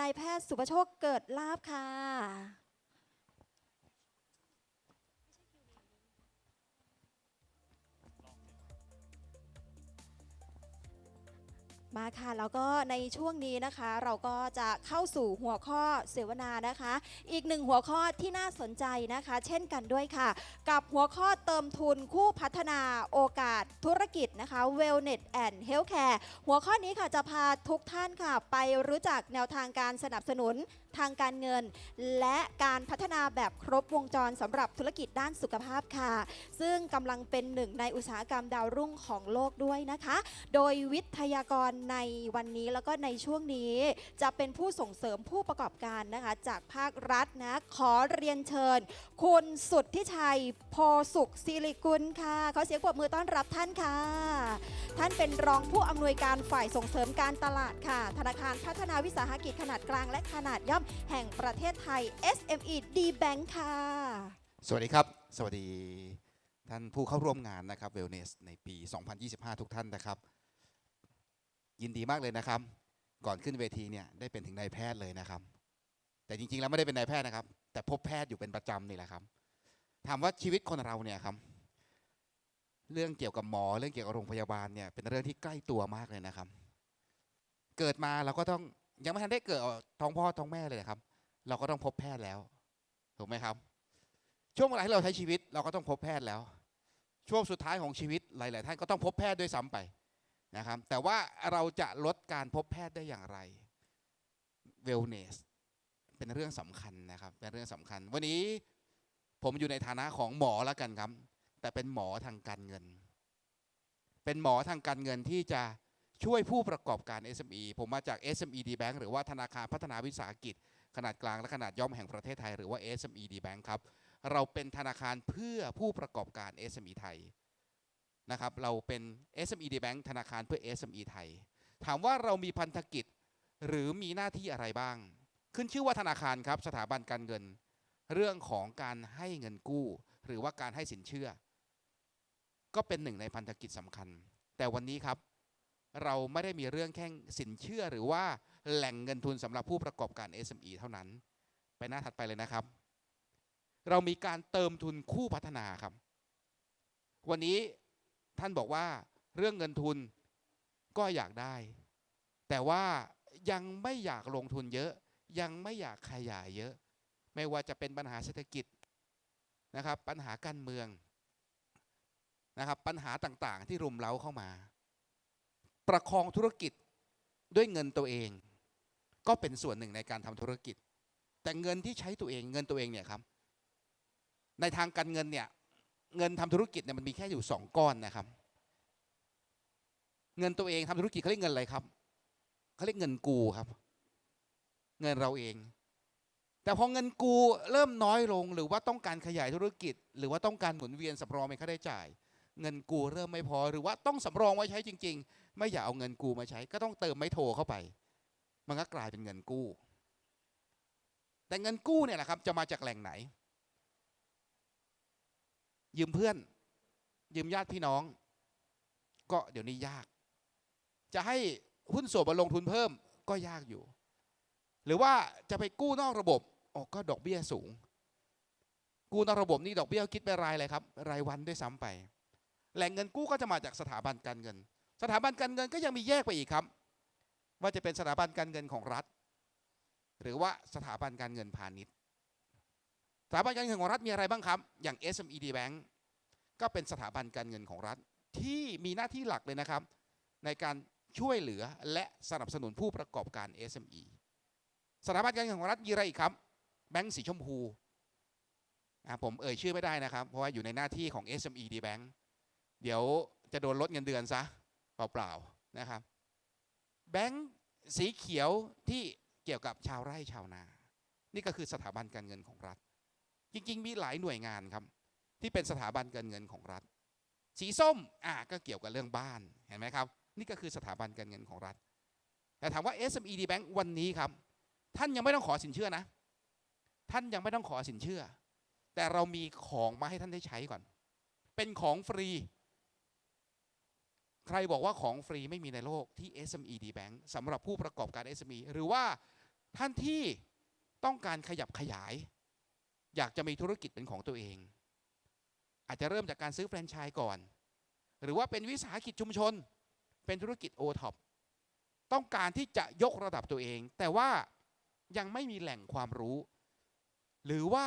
นายแพทย์สุประโชคเกิดลาบค่ะ มาค่ะแล้วก็ในช่วงนี้นะคะ เราก็จะเข้าสู่หัวข้อเสวนานะคะ อีกหนึ่งหัวข้อที่น่าสนใจนะคะ เช่นกันด้วยค่ะ กับหัวข้อเติมทุนคู่พัฒนาโอกาสธุรกิจนะคะ Wellness and Healthcare หัวข้อนี้ค่ะจะพาทุกท่านค่ะ ไปรู้จักแนวทางการสนับสนุน ทางการเงิน และการพัฒนาแบบครบวงจรสำหรับธุรกิจด้านสุขภาพค่ะ ซึ่งกำลังเป็นหนึ่งในอุตสาหกรรมดาวรุ่งของโลกด้วยนะคะ โดยวิทยากรในวันนี้แล้วก็ในช่วงนี้ จะเป็นผู้ส่งเสริมผู้ประกอบการนะคะ จากภาครัฐนะขอเรียนเชิญ คุณสุดที่ชัยโพสุขศิริกุลค่ะขอเสียงปรบมือต้อนรับท่านค่ะ ท่านเป็นรองผู้อำนวยการฝ่ายส่งเสริมการตลาดค่ะ ธนาคารพัฒนาวิสาหกิจขนาดกลางและขนาดย่อมแห่งประเทศไทย SME D Bank ค่ะ สวัสดีครับ สวัสดีท่านผู้เข้าร่วมงานนะครับ Wellness ในปี 2025 ทุกท่านนะครับ ยินดีมากเลยนะครับ ก่อนขึ้นเวทีเนี่ยได้เป็นถึงนายแพทย์เลยนะครับ แต่จริงๆแล้วไม่ได้เป็นนายแพทย์นะครับ แต่พบแพทย์อยู่เป็นประจำนี่แหละครับ ถามว่าชีวิตคนเราเนี่ยครับเรื่องเกี่ยวกับหมอเรื่องเกี่ยวกับโรงพยาบาลเนี่ยเป็นเรื่องที่ใกล้ตัวมากเลยนะครับ เกิดมาเราก็ต้อง ยังไม่ทันได้เกิดท้องพ่อท้องแม่เลยนะครับ เราก็ต้องพบแพทย์แล้ว ถูกไหมครับ ช่วงเวลาที่เราใช้ชีวิต เราก็ต้องพบแพทย์แล้ว ช่วงสุดท้ายของชีวิตหลาย ๆ ท่านก็ต้องพบแพทย์ด้วยซ้ำไปนะครับ แต่ว่าเราจะลดการพบแพทย์ได้อย่างไร wellness เป็นเรื่องสำคัญนะครับเป็นเรื่องสำคัญ วันนี้ผมอยู่ในฐานะของหมอแล้วกันครับ แต่เป็นหมอทางการเงิน เป็นหมอทางการเงินที่จะ ช่วยผู้ประกอบการ SME ผมมาจาก SME D Bank หรือว่าธนาคารพัฒนาวิสาหกิจ ขนาดกลางและขนาดย่อมแห่งประเทศไทย หรือว่า SME D Bank ครับ เราเป็นธนาคารเพื่อผู้ประกอบการ SME ไทยนะครับเราเป็น SME D Bank ธนาคารเพื่อ SME ไทย ถามว่าเรามีพันธกิจหรือมีหน้าที่อะไรบ้าง ขึ้นชื่อว่าธนาคารครับสถาบันการเงิน เรื่องของการให้เงินกู้ หรือว่าการให้สินเชื่อ ก็เป็นหนึ่งในพันธกิจสำคัญ แต่วันนี้ครับ เราไม่ได้มีเรื่องแค่สินเชื่อหรือว่าแหล่งเงินทุนสำหรับผู้ประกอบการ SME เท่านั้น ไปหน้าถัดไปเลยนะครับ เรามีการเติมทุนคู่พัฒนาครับ วันนี้ท่านบอกว่าเรื่องเงินทุนก็อยากได้ แต่ว่ายังไม่อยากลงทุนเยอะ ยังไม่อยากขยายเยอะ ไม่ว่าจะเป็นปัญหาเศรษฐกิจนะครับ ปัญหาการเมืองนะครับ ปัญหาต่างๆ ที่รุมเร้าเข้ามา ประคองธุรกิจด้วยเงินตัวเอง ก็เป็นส่วนหนึ่งในการทำธุรกิจ แต่เงินที่ใช้ตัวเองเงินตัวเองเนี่ยครับในทางการเงินเนี่ยเงินทำธุรกิจเนี่ยมันมีแค่อยู่สองก้อนนะครับ เงินตัวเองทำธุรกิจเขาเรียกเงินอะไรครับเขาเรียกเงินกูครับ เงินเราเอง แต่พอเงินกูเริ่มน้อยลงหรือว่าต้องการขยายธุรกิจ หรือว่าต้องการหมุนเวียนสำรองเป็นค่าใช้จ่าย เงินกูเริ่มไม่พอ หรือว่าต้องสำรองไว้ใช้จริง ๆ ไม่อยากเอาเงินกูมาใช้ ก็ต้องเติมไม่โทรเข้าไป มันก็กลายเป็นเงินกู้ แต่เงินกู้เนี่ยแหละครับจะมาจากแหล่งไหน ยืมเพื่อน ยืมญาติพี่น้อง ก็เดี๋ยวนี้ยาก จะให้หุ้นส่วนมาลงทุนเพิ่มก็ยากอยู่ หรือว่าจะไปกู้นอกระบบออก็ดอกเบี้ยสูง กู้นอกระบบนี่ดอกเบี้ยคิดเป็นรายอะไรครับ รายวันด้วยซ้ำไป แหล่งเงินกู้ก็จะมาจากสถาบันการเงิน สถาบันการเงินก็ยังมีแยกไปอีกครับ ว่าจะเป็นสถาบันการเงินของรัฐ หรือว่าสถาบันการเงินพาณิชย์ สถาบันการเงินของรัฐมีอะไรบ้างครับ อย่าง SMED Bank ก็เป็นสถาบันการเงินของรัฐที่มีหน้าที่หลักเลยนะครับ ในการช่วยเหลือและสนับสนุนผู้ประกอบการ SME สถาบันการเงินของรัฐมีอะไรอีกครับ แบงก์สีชมพูอะผมเอ่ยชื่อไม่ได้นะครับ เพราะว่าอยู่ในหน้าที่ของ SMED Bank เดี๋ยวจะโดนลดเงินเดือนซะเปล่าๆนะครับ แบงก์สีเขียวที่เกี่ยวกับชาวไร่ชาวนา นี่ก็คือสถาบันการเงินของรัฐ จริงๆ มีหลายหน่วยงานครับ ที่เป็นสถาบันการเงินของรัฐ สีส้มอะก็เกี่ยวกับเรื่องบ้านเห็นไหมครับ นี่ก็คือสถาบันการเงินของรัฐ แต่ถามว่า SME D Bank วันนี้ครับ ท่านยังไม่ต้องขอสินเชื่อนะ ท่านยังไม่ต้องขอสินเชื่อ แต่เรามีของมาให้ท่านได้ใช้ก่อน เป็นของฟรี ใครบอกว่าของฟรีไม่มีในโลกที่ SME D Bank สำหรับผู้ประกอบการ SME หรือว่าท่านที่ต้องการขยับขยาย อยากจะมีธุรกิจเป็นของตัวเอง อาจจะเริ่มจากการซื้อแฟรนไชส์ก่อน หรือว่าเป็นวิสาหกิจชุมชน เป็นธุรกิจโอท็อปต้องการที่จะยกระดับตัวเอง แต่ว่ายังไม่มีแหล่งความรู้ หรือว่า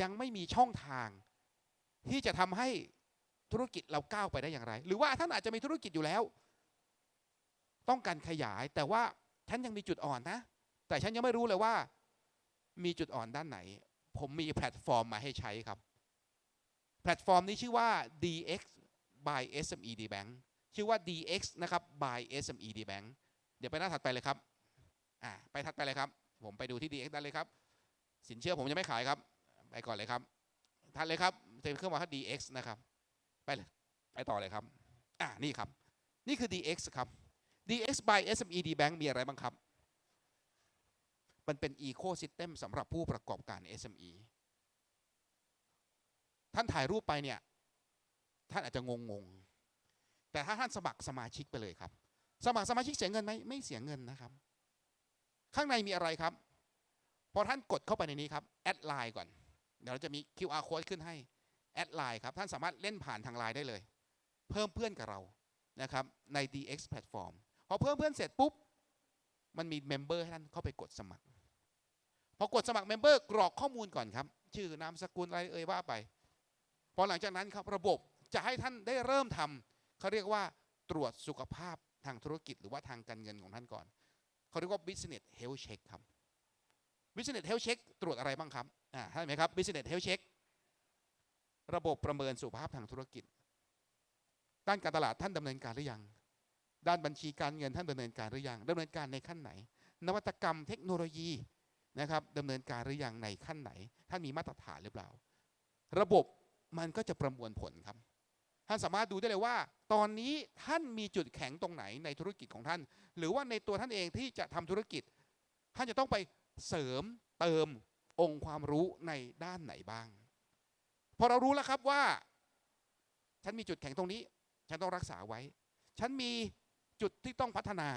ยังไม่มีช่องทาง ที่จะทำให้ ธุรกิจเราก้าวไปได้อย่างไร หรือว่าท่านอาจจะมีธุรกิจอยู่แล้ว ต้องการขยายแต่ว่าฉันยังมีจุดอ่อนนะ แต่ฉันยังไม่รู้เลยว่า มีจุดอ่อนด้านไหน ผมมีแพลตฟอร์มมาให้ใช้ครับ แพลตฟอร์มนี้ชื่อว่า DX by SME D Bank ชื่อว่า DX นะครับ by SME D Bank เดี๋ยวไปหน้าถัดไปเลยครับอ่าไปถัดไปเลยครับ ผมไปดูที่ DX ได้เลยครับ สินเชื่อผมยังไม่ขายครับ ไปก่อนเลยครับ ทันเลยครับเต็มเครื่องหมายว่า DX นะครับ ไปเลยไปต่อเลยครับอ่านี่ครับ นี่คือ DX ครับ DX by SME D Bank มีอะไรบ้างครับ มันเป็น Ecosystem สำหรับผู้ประกอบการ SME ท่านถ่ายรูปไปเนี่ย ท่านอาจจะงงงๆแต่ถ้าท่านสมัครสมาชิกไปเลยครับ สมัครสมาชิกเสียเงินไหมไม่เสียเงินนะครับ ข้างในมีอะไรครับ พอท่านกดเข้าไปในนี้ครับ แอดไลน์ก่อน เดี๋ยวเราจะมี QR code ขึ้นให้ แอดไลน์ครับ ท่านสามารถเล่นผ่านทางไลน์ได้เลย เพิ่มเพื่อนกับเรานะครับใน DX Platform พอเพิ่มเพื่อนเสร็จปุ๊บ มันมีเมมเบอร์ให้ท่านเข้าไปกดสมัคร พอกดสมัครเมมเบอร์กรอกข้อมูลก่อนครับ ชื่อนามสกุลอะไรเอ่ยว่าไป พอหลังจากนั้นครับระบบจะให้ท่านได้เริ่มทำเขาเรียกว่าตรวจสุขภาพทางธุรกิจหรือว่าทางการเงินของท่านก่อน เขาเรียกว่า business health check ครับ business health check ตรวจอะไรบ้างครับอ่าท่านไหมครับ business health check ระบบประเมินสุขภาพทางธุรกิจ ด้านการตลาดท่านดำเนินการหรือยัง ด้านบัญชีการเงินท่านดำเนินการหรือยังดำเนินการในขั้นไหน นวัตกรรมเทคโนโลยีนะครับดำเนินการหรือยังในขั้นไหน ท่านมีมาตรฐานหรือเปล่า ระบบมันก็จะประมวลผลครับ ท่านสามารถดูได้เลยว่า ตอนนี้ท่านมีจุดแข็งตรงไหนในธุรกิจของท่าน หรือว่าในตัวท่านเองที่จะทำธุรกิจ ท่านจะต้องไปเสริมเติมองค์ความรู้ในด้านไหนบ้าง พอเรารู้แล้วครับว่า ฉันมีจุดแข็งตรงนี้ ฉันต้องรักษาไว้ ฉันมีจุดที่ต้องพัฒนา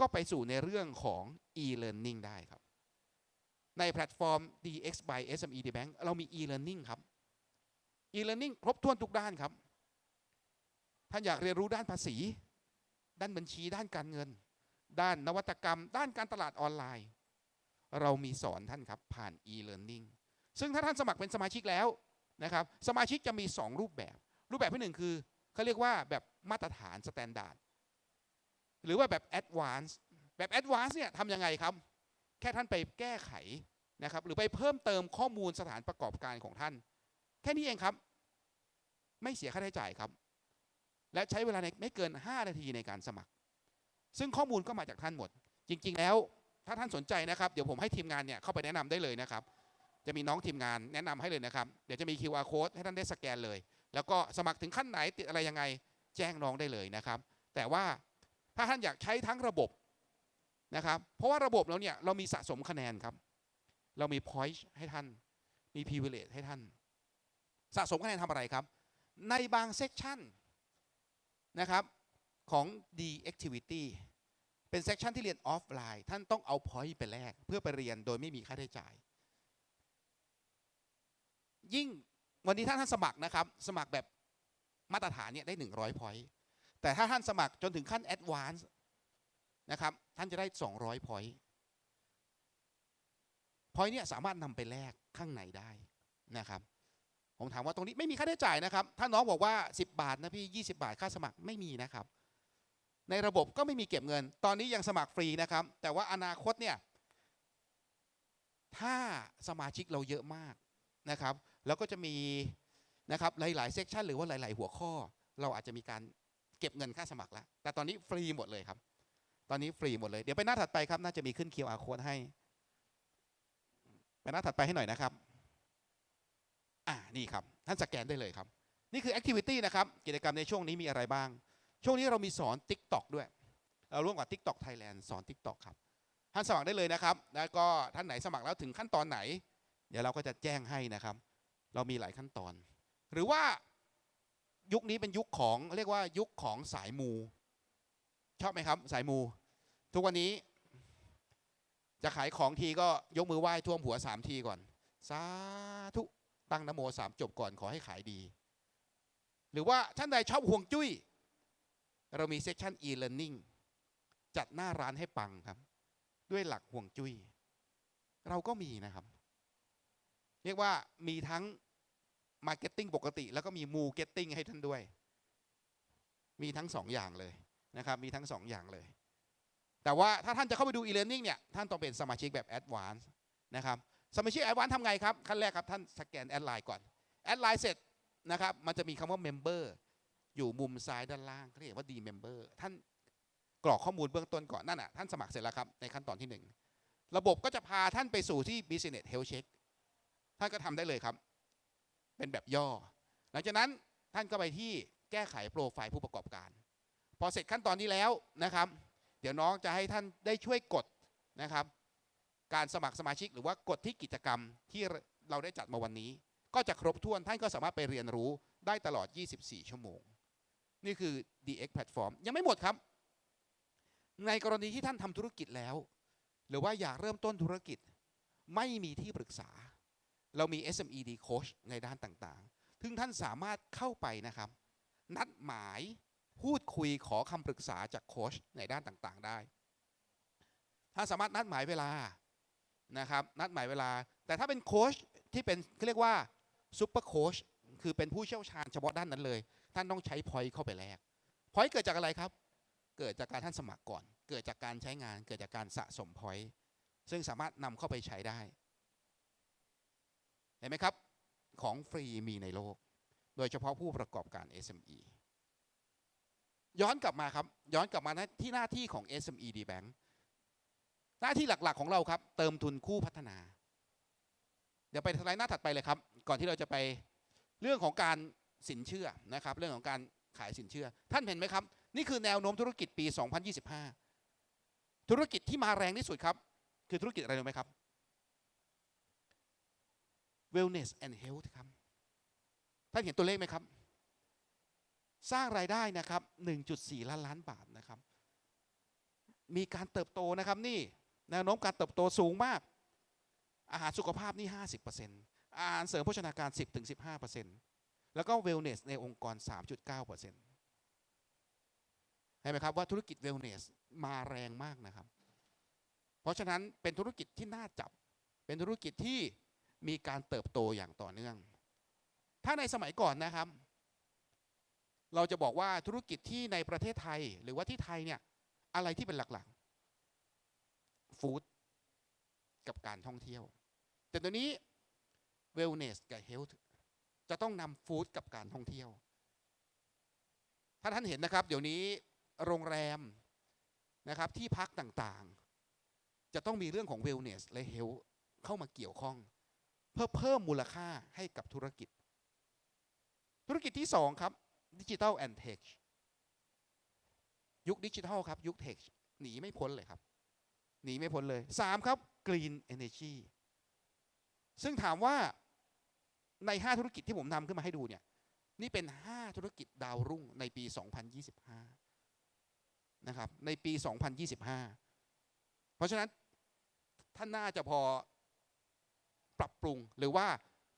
ก็ไปสู่ในเรื่องของ e-learning ได้ครับ ในแพลตฟอร์ม DX by SME D Bank เรามี e-learning ครับ e-learning ครบถ้วนทุกด้านครับ ท่านอยากเรียนรู้ด้านภาษี ด้านบัญชี ด้านการเงิน ด้านนวัตกรรม ด้านการตลาดออนไลน์ เรามีสอนท่านครับผ่าน e-learning ซึ่งถ้าท่านสมัครเป็นสมาชิกแล้วนะครับสมาชิกจะมี 2 รูปแบบ รูปแบบที่หนึ่งคือเขาเรียกว่าแบบมาตรฐานสแตนดาร์ดหรือว่าแบบ advance แบบ advance เนี่ยทำยังไงครับ แค่ท่านไปแก้ไขนะครับหรือไปเพิ่มเติมข้อมูลสถานประกอบการของท่าน แค่นี้เองครับ ไม่เสียค่าใช้จ่ายครับ และใช้เวลาในไม่เกิน 5 นาทีในการสมัคร ซึ่งข้อมูลก็มาจากท่านหมด จริง ๆ แล้วถ้าท่านสนใจนะครับ เดี๋ยวผมให้ทีมงานเนี่ยเข้าไปแนะนำได้เลยนะครับ จะมีน้องทีมงานแนะนำให้เลยนะครับ เดี๋ยวจะมี QR code ให้ท่านได้สแกนเลย แล้วก็สมัครถึงขั้นไหนติดอะไรยังไงแจ้งน้องได้เลยนะครับ แต่ว่าถ้าท่านอยากใช้ทั้งระบบนะครับ เพราะว่าระบบเราเนี่ยเรามีสะสมคะแนนครับ เรามี point ให้ท่าน มี privilege ให้ท่าน สะสมคะแนนทำอะไรครับ ในบางเซกชันนะครับของ D activity เป็นเซกชันที่เรียนออฟไลน์ ท่านต้องเอา point ไปแลกเพื่อไปเรียนโดยไม่มีค่าใช้จ่าย ยิ่งวันนี้ถ้าท่านสมัครนะครับ สมัครแบบมาตรฐานเนี่ยได้ 100 point แต่ถ้าท่านสมัครจนถึงขั้น advance นะครับท่านจะได้ 200 point point เนี่ยสามารถนำไปแลกข้างในได้นะครับผมถามว่าตรงนี้ไม่มีค่าใช้จ่ายนะครับ ถ้าน้องบอกว่า 10 บาทนะพี่ 20 บาทค่าสมัครไม่มีนะครับ ในระบบก็ไม่มีเก็บเงิน ตอนนี้ยังสมัครฟรีนะครับ แต่ว่าอนาคตเนี่ย ถ้าสมาชิกเราเยอะมากนะครับ แล้วก็จะมีนะครับหลายๆเซกชันหรือว่าหลาย ๆ หัวข้อ เราอาจจะมีการเก็บเงินค่าสมัครแล้ว แต่ตอนนี้ฟรีหมดเลยครับ ตอนนี้ฟรีหมดเลย เดี๋ยวไปหน้าถัดไปครับ น่าจะมีขึ้น QR code ให้ ไปหน้าถัดไปให้หน่อยนะครับ อ่า นี่ครับ ท่านสแกนได้เลยครับ นี่คือ activity นะครับ กิจกรรมในช่วงนี้มีอะไรบ้าง ช่วงนี้เรามีสอน TikTok ด้วย เราร่วมกับ TikTok Thailand สอน TikTok ครับ ท่านสมัครได้เลยนะครับ แล้วก็ท่านไหนสมัครแล้วถึงขั้นตอนไหน เดี๋ยวเราก็จะแจ้งให้นะครับ เรามีหลายขั้นตอน หรือว่ายุคนี้เป็นยุคของเรียกว่ายุคของสายมู ชอบไหมครับ สายมู ทุกวันนี้ จะขายของทีก็ยกมือไหว้ท่วมหัวสามทีก่อน สาธุตั้งนโมสามจบก่อนขอให้ขายดี หรือว่าท่านใดชอบห่วงจุ้ย เรามีเซสชัน e-learning จัดหน้าร้านให้ปังครับ ด้วยหลักห่วงจุ้ย เราก็มีนะครับ เรียกว่ามีทั้งมาร์เก็ตติ้งปกติ แล้วก็มีมูเก็ตติ้งให้ท่านด้วย มีทั้งสองอย่างเลยนะครับ มีทั้งสองอย่างเลย แต่ว่าถ้าท่านจะเข้าไปดู e-learning เนี่ย ท่านต้องเป็นสมาชิกแบบ advance นะครับ สมาชิก advance ทำไงครับ ขั้นแรกครับ ท่านสแกนแอดไลน์ก่อน แอดไลน์เสร็จนะครับ มันจะมีคำว่า member อยู่มุมซ้ายด้านล่างเรียกว่า D member ท่านกรอกข้อมูลเบื้องต้นก่อน นั่นน่ะท่านสมัครเสร็จแล้วครับ ในขั้นตอนที่หนึ่งระบบก็จะพาท่านไปสู่ที่ business health check ท่านก็ทำได้เลยครับ เป็นแบบย่อ หลังจากนั้นท่านก็ไปที่แก้ไขโปรไฟล์ผู้ประกอบการ พอเสร็จขั้นตอนนี้แล้วนะครับ เดี๋ยวน้องจะให้ท่านได้ช่วยกดนะครับ การสมัครสมาชิกหรือว่ากดที่กิจกรรมที่เราได้จัดมาวันนี้ ก็จะครบถ้วนท่านก็สามารถไปเรียนรู้ได้ตลอด 24 ชั่วโมง นี่คือ DX Platform ยังไม่หมดครับ ในกรณีที่ท่านทำธุรกิจแล้ว หรือว่าอยากเริ่มต้นธุรกิจ ไม่มีที่ปรึกษา เรามี SMED Coach ในด้านต่างๆ ซึ่งท่านสามารถเข้าไปนะครับ นัดหมายพูดคุยขอคำปรึกษาจากโค้ชในด้านต่างๆได้ถ้านสามารถนัดหมายเวลานะครับ นัดหมายเวลา แต่ถ้าเป็นโค้ชที่เป็นเขาเรียกว่าซูเปอร์โค้ชคือเป็นผู้เชี่ยวชาญเฉพาะด้านนั้นเลย ท่านต้องใช้พอยต์เข้าไปแลกพอยต์เกิดจากอะไรครับ เกิดจากการท่านสมัครก่อน เกิดจากการใช้งาน เกิดจากการสะสมพอยต์ซึ่งสามารถนำเข้าไปใช้ได้ เห็นไหมครับ ของฟรีมีในโลก โดยเฉพาะผู้ประกอบการ SME ย้อนกลับมาครับ ย้อนกลับมาที่หน้าที่ของ SME D Bank หน้าที่หลักๆของเราครับ เติมทุนคู่พัฒนา เดี๋ยวไปสไลด์หน้าถัดไปเลยครับ ก่อนที่เราจะไปเรื่องของการสินเชื่อนะครับ เรื่องของการขายสินเชื่อ ท่านเห็นไหมครับ นี่คือแนวโน้มธุรกิจปี 2025 ธุรกิจที่มาแรงที่สุดครับ คือธุรกิจอะไรรู้ไหมครับ Wellness and Health ครับ ท่านเห็นตัวเลขไหมครับ สร้างรายได้นะครับ 1.4 ล้านล้านบาทนะครับ มีการเติบโตนะครับนี่แนวโน้มการเติบโตสูงมาก อาหารสุขภาพนี่ 50%อาหารเสริมโภชนาการ 10-15%แล้วก็ Wellness ในองค์กร 3.9%เห็นไหมครับว่าธุรกิจ Wellness มาแรงมากนะครับ เพราะฉะนั้นเป็นธุรกิจที่น่าจับ เป็นธุรกิจที่ มีการเติบโตอย่างต่อเนื่อง ถ้าในสมัยก่อนนะครับ เราจะบอกว่าธุรกิจที่ในประเทศไทย หรือว่าที่ไทยเนี่ยอะไรที่เป็นหลักๆฟู้ดกับการท่องเที่ยว แต่ตอนนี้ wellness กับ health จะต้องนำฟู้ดกับการท่องเที่ยว ถ้าท่านเห็นนะครับ เดี๋ยวนี้โรงแรมนะครับที่พักต่างๆ จะต้องมีเรื่องของ wellness และ health เข้ามาเกี่ยวข้อง พื่อเพิ่มมูลค่าให้กับธุรกิจ ธุรกิจที่ 2 ครับดิจิทัลแอนด์เทคยุคดิจิทัลครับ ยุคเทคหนีไม่พ้นเลยครับ หนีไม่พ้นเลย 3 ครับ Green Energy ซึ่งถามว่าใน 5 ธุรกิจที่ผมนำขึ้นมาให้ดูเนี่ยนี่เป็น 5 ธุรกิจดาวรุ่งในปี 2025 นะครับ ในปี 2025 เพราะฉะนั้นท่านน่าจะพอ ปรับปรุง หรือว่า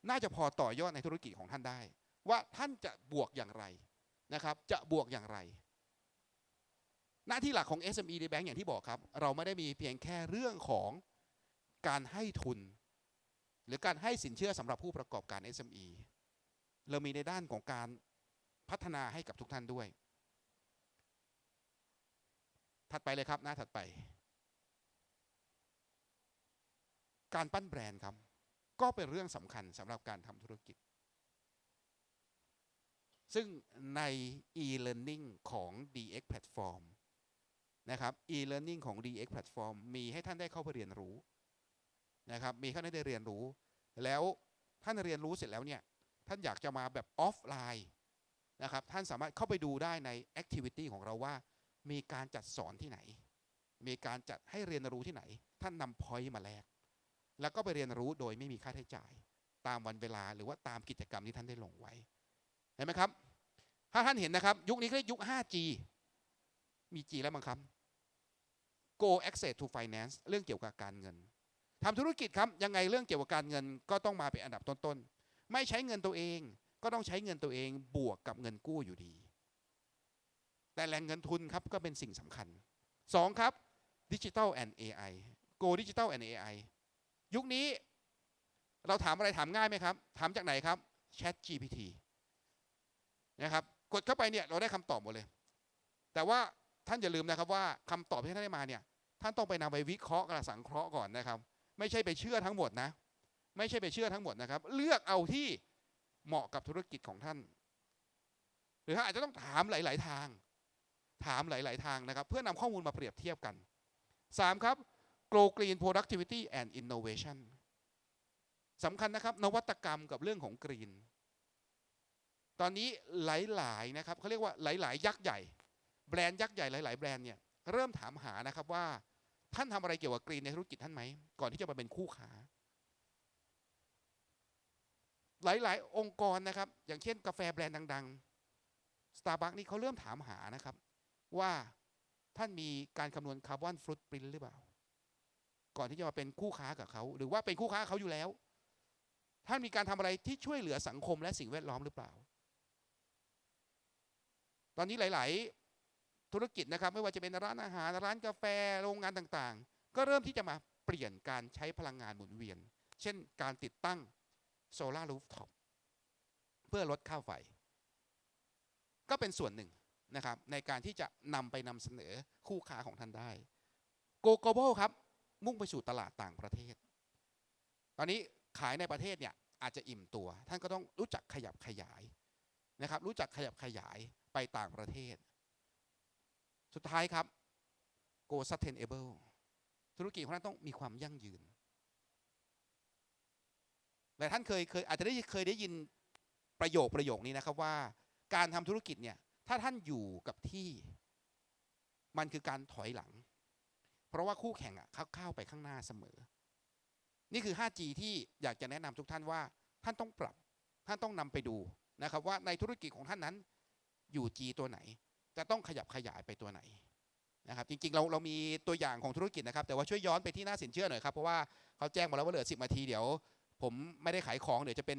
น่าจะพอต่อยอดในธุรกิจของท่านได้ ว่าท่านจะบวกอย่างไรนะครับ จะบวกอย่างไร หน้าที่หลักของ SME ในแบงก์อย่างที่บอกครับ เราไม่ได้มีเพียงแค่เรื่องของการให้ทุน หรือการให้สินเชื่อสำหรับผู้ประกอบการ SME เรามีในด้านของการพัฒนาให้กับทุกท่านด้วย ถัดไปเลยครับหน้าถัดไป การปั้นแบรนด์ครับ ก็เป็นเรื่องสำคัญสำหรับการทำธุรกิจ ซึ่งใน e-learning ของ DX Platform นะครับ e-learning ของ DX Platform มีให้ท่านได้เข้าไปเรียนรู้นะครับมีให้ท่านได้เรียนรู้ แล้วท่านเรียนรู้เสร็จแล้วเนี่ยท่านอยากจะมาแบบออฟไลน์นะครับท่านสามารถเข้าไปดูได้ใน activity ของเราว่า มีการจัดสอนที่ไหน มีการจัดให้เรียนรู้ที่ไหน ท่านนำ point มาแลก แล้วก็ไปเรียนรู้โดยไม่มีค่าใช้จ่าย ตามวันเวลาหรือว่าตามกิจกรรมที่ท่านได้ลงไว้ เห็นไหมครับ ถ้าท่านเห็นนะครับ ยุคนี้ก็เรียกยุค 5G มี G แล้วมั้งครับ go access to finance เรื่องเกี่ยวกับการเงินทำธุรกิจครับยังไงเรื่องเกี่ยวกับการเงินก็ต้องมาเป็นอันดับต้นๆ ไม่ใช้เงินตัวเอง ก็ต้องใช้เงินตัวเองบวกกับเงินกู้อยู่ดี แต่แหล่งเงินทุนครับก็เป็นสิ่งสำคัญสองครับดิจิ t a ล and AI go digital and AI ยุคนี้เราถามอะไรถามง่ายไหมครับ ถามจากไหนครับ Chat GPT นะครับกดเข้าไปเนี่ยเราได้คำตอบหมดเลย แต่ว่าท่านอย่าลืมนะครับว่าคำตอบที่ท่านได้มาเนี่ยท่านต้องไปนำไปวิเคราะห์กับสังเคราะห์ก่อนนะครับ ไม่ใช่ไปเชื่อทั้งหมดนะ ไม่ใช่ไปเชื่อทั้งหมดนะครับ เลือกเอาที่เหมาะกับธุรกิจของท่าน หรือท่านอาจจะต้องถามหลาย ๆ ทาง ถามหลาย ๆ ทางนะครับ เพื่อนำข้อมูลมาเปรียบเทียบกัน 3 ครับ Grow Green Productivity and Innovation สำคัญนะครับนวัตกรรมกับเรื่องของกรีน ตอนนี้หลายๆนะครับเขาเรียกว่าหลาย ๆ ยักษ์ใหญ่ แบรนด์ยักษ์ใหญ่หลาย ๆ แบรนด์เนี่ยเริ่มถามหานะครับว่าท่านทำอะไรเกี่ยวกับกรีนในธุรกิจท่านไหม ก่อนที่จะมาเป็นคู่ค้า หลาย ๆ องค์กรนะครับ อย่างเช่นกาแฟแบรนด์ดัง ๆ Starbucks นี่เขาเริ่มถามหานะครับ ว่าท่านมีการคำนวณคาร์บอนฟุตปรินหรือเปล่า ก่อนที่จะมาเป็นคู่ค้ากับเขา หรือว่าเป็นคู่ค้าเขาอยู่แล้ว ท่านมีการทำอะไรที่ช่วยเหลือสังคมและสิ่งแวดล้อมหรือเปล่า ตอนนี้หลาย ๆ ธุรกิจนะครับ ไม่ว่าจะเป็นร้านอาหารร้านกาแฟโรงงานต่างๆ ก็เริ่มที่จะมาเปลี่ยนการใช้พลังงานหมุนเวียน เช่น การติดตั้งโซลารูฟท็อปเพื่อลดค่าไฟ ก็เป็นส่วนหนึ่งนะครับในการที่จะนำไปนำเสนอคู่ค้าของท่านได้โกโกโบครับ มุ่งไปสู่ตลาดต่างประเทศ ตอนนี้ขายในประเทศเนี่ยอาจจะอิ่มตัว ท่านก็ต้องรู้จักขยับขยายนะครับ รู้จักขยับขยายไปต่างประเทศ สุดท้ายครับ go sustainable ธุรกิจของท่านต้องมีความยั่งยืนหลายท่านเคยเคยอาจจะได้เคยได้ยินประโยคประโยคนี้นะครับว่าการทำธุรกิจเนี่ยถ้าท่านอยู่กับที่ มันคือการถอยหลัง เพราะว่าคู่แข่งอะเขาเข้าไปข้างหน้าเสมอ นี่คือ 5G ที่อยากจะแนะนำทุกท่านว่า ท่านต้องปรับ ท่านต้องนำไปดูนะครับว่าในธุรกิจของท่านนั้นอยู่ G ตัวไหน จะต้องขยับขยายไปตัวไหนนะครับจริงๆเราเรามีตัวอย่างของธุรกิจนะครับ แต่ว่าช่วยย้อนไปที่หน้าสินเชื่อหน่อยครับ เพราะว่าเขาแจ้งมาแล้วว่าเหลือ 10นาทีเดี๋ยว ผมไม่ได้ขายของเดี๋ยวจะเป็น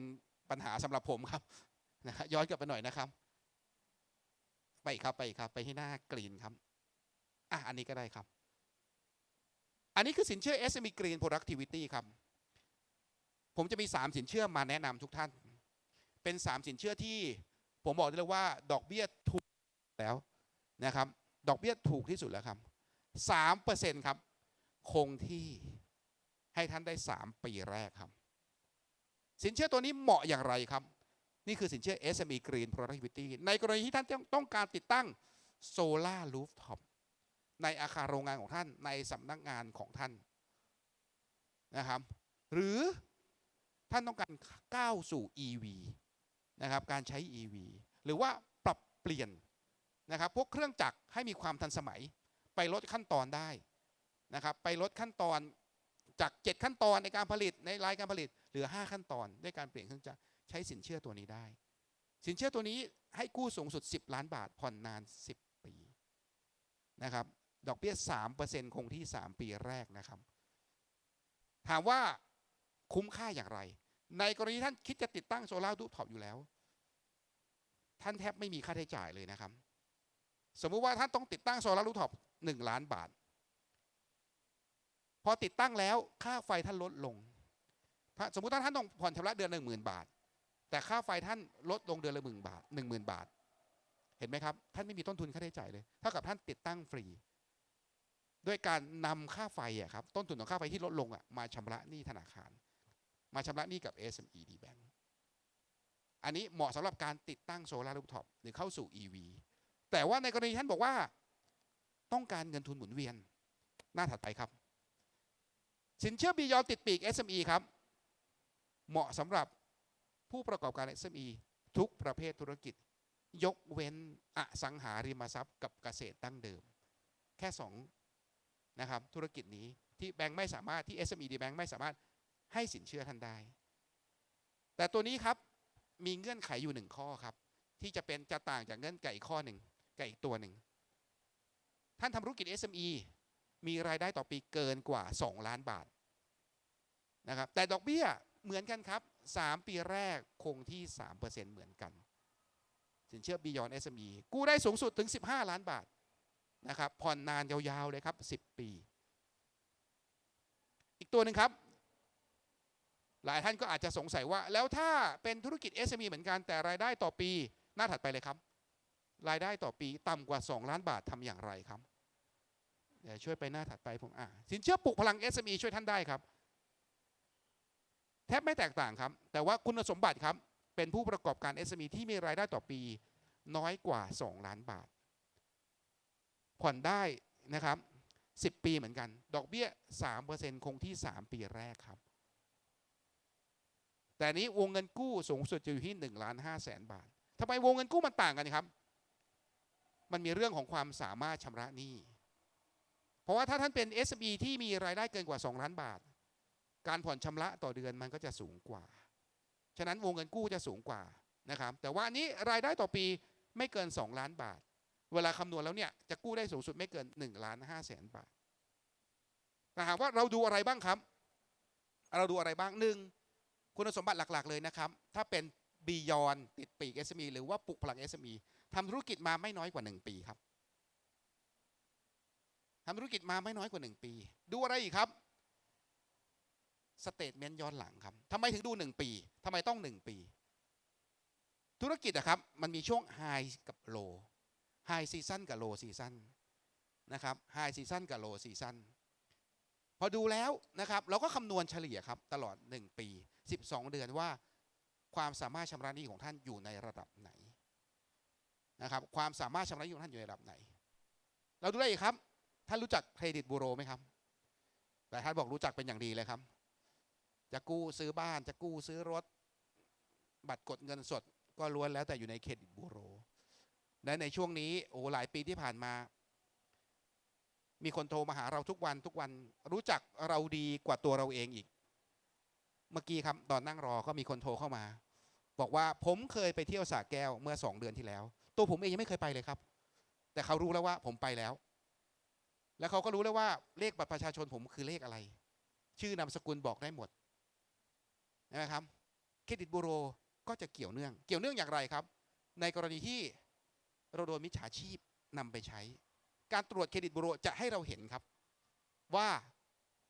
ปัญหาสำหรับผมครับนะฮะย้อนกลับไปหน่อยนะครับ ไปครับไปครับ ไปที่หน้ากรีนครับอะอันนี้ก็ได้ครับ อันนี้คือสินเชื่อ SME Green Productivity ครับ ผมจะมี 3 สินเชื่อมาแนะนำทุกท่าน เป็น 3 สินเชื่อที่ผมบอกได้เลยว่าดอกเบี้ยถูกแล้วนะครับ ดอกเบี้ยถูกที่สุดแล้วครับ3%ครับ คงที่ให้ท่านได้ 3 ปีแรกครับ สินเชื่อตัวนี้เหมาะอย่างไรครับ นี่คือสินเชื่อ SME Green Productivity ในกรณีที่ท่านต้องการติดตั้งโซลารูฟท็อป ในอาคารโรงงานของท่านในสำนักงานของท่านนะครับ หรือท่านต้องการก้าวสู่ EV นะครับการใช้ EV หรือว่าปรับเปลี่ยนนะครับพวกเครื่องจักรให้มีความทันสมัย ไปลดขั้นตอนได้นะครับไปลดขั้นตอนจาก 7 ขั้นตอนในการผลิตในรายการผลิตเหลือ 5 ขั้นตอนด้วยการเปลี่ยนเครื่องจักรใช้สินเชื่อตัวนี้ได้ สินเชื่อตัวนี้ให้กู้สูงสุด 10 ล้านบาทผ่อนนาน 10 ปีนะครับ ดอกเบี้ย 3%คงที่ 3 ปีแรกนะครับ ถามว่าคุ้มค่าอย่างไร ในกรณีท่านคิดจะติดตั้งโซลาร์รูฟท็อปอยู่แล้ว ท่านแทบไม่มีค่าใช้จ่ายเลยนะครับ สมมุติว่าท่านต้องติดตั้งโซลาร์รูฟท็อป1ล้านบาท พอติดตั้งแล้วค่าไฟท่านลดลง สมมุติท่านต้องผ่อนชำระเดือนหนึ่งหมื่นบาท แต่ค่าไฟท่านลดลงเดือนละหมื่นบาทหนึ่งหมื่นบาท เห็นไหมครับ ท่านไม่มีต้นทุนค่าใช้จ่ายเลย เท่ากับท่านติดตั้งฟรี ด้วยการนำค่าไฟอะครับต้นทุนของค่าไฟที่ลดลงอะมาชำระหนี้ธนาคาร มาชำระหนี้กับ SME D Bank อันนี้เหมาะสำหรับการติดตั้งโซลาร์รูฟท็อปหรือเข้าสู่ EV แต่ว่าในกรณีท่านบอกว่าต้องการเงินทุนหมุนเวียนหน้าถัดไปครับ สินเชื่อบียอนติดปีก SME ครับ เหมาะสำหรับผู้ประกอบการ SME ทุกประเภทธุรกิจ ยกเว้นอสังหาริมทรัพย์กับเกษตรดั้งเดิม แค่สอง นะครับธุรกิจนี้ที่แบงค์ไม่สามารถที่ SME D Bank ไม่สามารถให้สินเชื่อท่านได้ แต่ตัวนี้ครับมีเงื่อนไขอยู่หนึ่งข้อครับ ที่จะเป็นจะต่างจากเงื่อนไขอีกข้อหนึ่งกับอีกตัวหนึ่งท่านทำธุรกิจ SME มีรายได้ต่อปีเกินกว่า 2 ล้านบาทนะครับแต่ดอกเบี้ยเหมือนกันครับ 3 ปีแรกคงที่ 3%เหมือนกัน สินเชื่อ Beyond SME กู้ได้สูงสุดถึง 15 ล้านบาท นะครับผ่อนนานยาวๆเลยครับ 10 ปี อีกตัวหนึ่งครับ หลายท่านก็อาจจะสงสัยว่า แล้วถ้าเป็นธุรกิจ SME เหมือนกันแต่รายได้ต่อปี หน้าถัดไปเลยครับ รายได้ต่อปีต่ำกว่า 2 ล้านบาททำอย่างไรครับเดี๋ยวช่วยไปหน้าถัดไปผมอ่าสินเชื่อปลุกพลัง SME ช่วยท่านได้ครับ แทบไม่แตกต่างครับ แต่ว่าคุณสมบัติครับ เป็นผู้ประกอบการ SME ที่มีรายได้ต่อปี น้อยกว่า 2 ล้านบาท ผ่อนได้นะครับ10 ปีเหมือนกัน ดอกเบี้ย 3%คงที่ 3 ปีแรกครับ แต่นี้วงเงินกู้สูงสุดจะอยู่ที่1ล้าน5แสนบาททำไมวงเงินกู้มันต่างกันครับ มันมีเรื่องของความสามารถชำระหนี้ เพราะว่าถ้าท่านเป็น SME ที่มีรายได้เกินกว่า 2 ล้านบาท การผ่อนชำระต่อเดือนมันก็จะสูงกว่า ฉะนั้นวงเงินกู้จะสูงกว่านะครับ แต่ว่านี้รายได้ต่อปีไม่เกิน 2 ล้านบาท เวลาคำนวณแล้วเนี่ยจะกู้ได้สูงสุดไม่เกิน1ล้าน5แสนบาทแต่หากว่าเราดูอะไรบ้างครับ เราดูอะไรบ้างหนึ่งคุณสมบัติหลักๆ เลยนะครับ ถ้าเป็นบียอนติดปีก SME หรือว่าปลุกพลัง SME ทำธุรกิจมาไม่น้อยกว่า 1 ปีครับทำธุรกิจมาไม่น้อยกว่า 1 ปี ดูอะไรอีกครับสเตทเมนต์ย้อนหลังครับทำไมถึงดู 1 ปีทำไมต้อง 1 ปี ธุรกิจอะครับ มันมีช่วงไฮกับโล ไฮซีซันกับโลซีซันนะครับไฮซีซันกับโลซีซันพอดูแล้วนะครับเราก็คำนวณเฉลี่ยครับตลอด 1 ปี 12 เดือนว่าความสามารถชำระหนี้ของท่านอยู่ในระดับไหนนะครับความสามารถชำระหนี้ของท่านอยู่ในระดับไหน เราดูได้อีกครับ ท่านรู้จักเครดิตบูโรไหมครับแต่ท่านบอกรู้จักเป็นอย่างดีเลยครับ จะกู้ซื้อบ้านจะกู้ซื้อรถ บัตรกดเงินสด ก็ล้วนแล้วแต่อยู่ในเครดิตบูโร และในช่วงนี้โอ้หลายปีที่ผ่านมา มีคนโทรมาหาเราทุกวันทุกวันรู้จักเราดีกว่าตัวเราเองอีก เมื่อกี้ครับตอนนั่งรอก็มีคนโทรเข้ามา บอกว่าผมเคยไปเที่ยวสระแก้วเมื่อสองเดือนที่แล้ว ตัวผมเองยังไม่เคยไปเลยครับ แต่เขารู้แล้วว่าผมไปแล้ว แล้วเขาก็รู้แล้วว่าเลขบัตรประชาชนผมคือเลขอะไร ชื่อนามสกุลบอกได้หมดนะครับเครดิตบูโรก็จะเกี่ยวเนื่อง เกี่ยวเนื่องอย่างไรครับ ในกรณีที่ เราโดนมิจฉาชีพนำไปใช้ การตรวจเครดิตบูโรจะให้เราเห็นครับ ว่า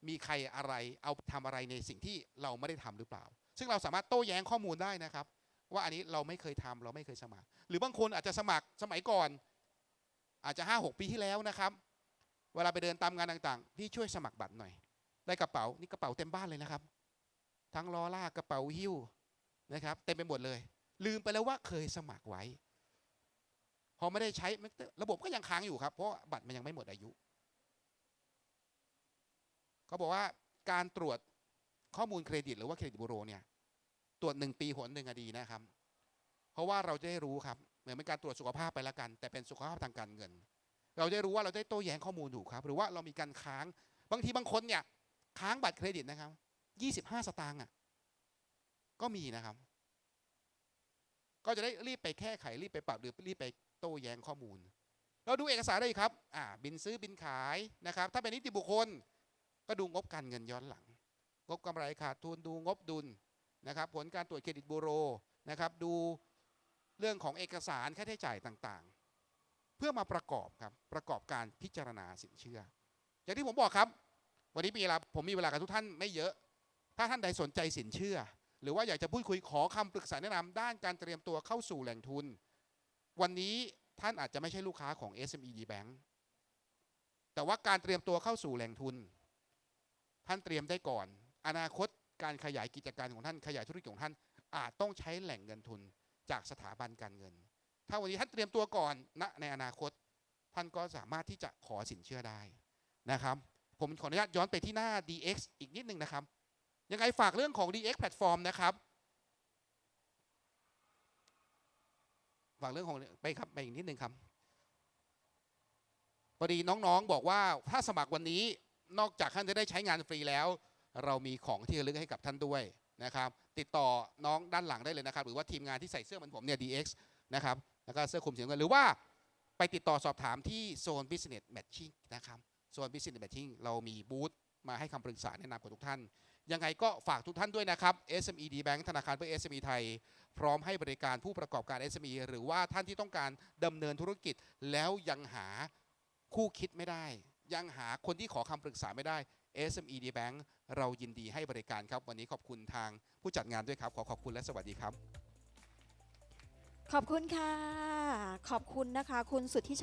มีใครอะไรเอาทำอะไรในสิ่งที่เราไม่ได้ทำหรือเปล่า ซึ่งเราสามารถโต้แย้งข้อมูลได้นะครับ ว่าอันนี้เราไม่เคยทำเราไม่เคยสมัคร หรือบางคนอาจจะสมัครสมัยก่อน อาจจะห้าหกปีที่แล้วนะครับ เวลาไปเดินตามงานต่างๆ พี่ช่วยสมัครบัตรหน่อย ได้กระเป๋านี่กระเป๋าเต็มบ้านเลยนะครับ ทั้งล้อลากกระเป๋าหิ้วนะครับ เต็มไปหมดเลย ลืมไปแล้วว่าเคยสมัครไว้ อไม่ได้ใช้ระบบก็ยังค้างอยู่ครับเพราะบัตรมันยังไม่หมดอายุเขาบอกว่าการตรวจข้อมูลเครดิต หรือว่าเครดิตบูโรเนี่ยตรวจหนึ่งปีหนหนึ่งอดีนะครับ เพราะว่าเราจะได้รู้ครับเหมือนเป็นการตรวจสุขภาพไปล้วกัน แต่เป็นสุขภาพทางการเงิน เราจะได้รู้ว่าเราได้โต้แย้งข้อมูลถูกครับ หรือว่าเรามีการค้างบางทีบางคนเนี่ยค้างบัตรเครดิตนะครับยี่สิบห้าสตางค์อะก็มีนะครับ ก็จะได้รีบไปแก้ไขรีบไปปรับหรือรีบไป โต้แย้งข้อมูล เราดูเอกสารได้ครับอ่าบินซื้อบินขายนะครับ ถ้าเป็นนิติบุคคลก็ดูงบการเงินย้อนหลัง งบกำไรขาดทุนดูงบดุลนะครับ ผลการตรวจเครดิตบูโรนะครับ ดูเรื่องของเอกสารค่าใช้จ่ายต่างๆ เพื่อมาประกอบครับประกอบการพิจารณาสินเชื่อ อย่างที่ผมบอกครับ วันนี้มีเวลาผมมีเวลากับทุกท่านไม่เยอะ ถ้าท่านใดสนใจสินเชื่อ หรือว่าอยากจะพูดคุยขอคำปรึกษาแนะนำด้านการเตรียมตัวเข้าสู่แหล่งทุน วันนี้ท่านอาจจะไม่ใช่ลูกค้าของ SME D Bank แต่ว่าการเตรียมตัวเข้าสู่แหล่งทุน ท่านเตรียมได้ก่อน อนาคตการขยายกิจการของท่านขยายธุรกิจของท่านอาจต้องใช้แหล่งเงินทุนจากสถาบันการเงิน ถ้าวันนี้ท่านเตรียมตัวก่อนณในอนาคต ท่านก็สามารถที่จะขอสินเชื่อได้นะครับ ผมขออนุญาตย้อนไปที่หน้า DX อีกนิดนึงนะครับ ยังไงฝากเรื่องของ DX Platform นะครับ ฝากเรื่องของไปครับไปอีกนิดนึงครับพอดีน้องๆบอกว่าถ้าสมัครวันนี้นอกจากท่านจะได้ใช้งานฟรีแล้ว เรามีของที่ระลึกให้กับท่านด้วยนะครับ ติดต่อน้องด้านหลังได้เลยนะครับ หรือว่าทีมงานที่ใส่เสื้อเหมือนผมเนี่ย DX นะครับแล้วก็เสื้อคลุมสีน้ำเงินหรือว่าไปติดต่อสอบถามที่โซน Business Matching นะครับส่วน Business Matching เรามีบูธมาให้คำปรึกษาแนะนำกับทุกท่าน ยังไงก็ฝากทุกท่านด้วยนะครับ SME D Bank ธนาคารเพื่อ SME ไทย พร้อมให้บริการผู้ประกอบการ SME หรือว่าท่านที่ต้องการดำเนินธุรกิจ แล้วยังหาคู่คิดไม่ได้ ยังหาคนที่ขอคำปรึกษาไม่ได้ SME D Bank เรายินดีให้บริการครับ วันนี้ขอบคุณทางผู้จัดงานด้วยครับ ขอขอบคุณและสวัสดีครับ ขอบคุณค่ะ ขอบคุณนะคะ คุณสุทธิ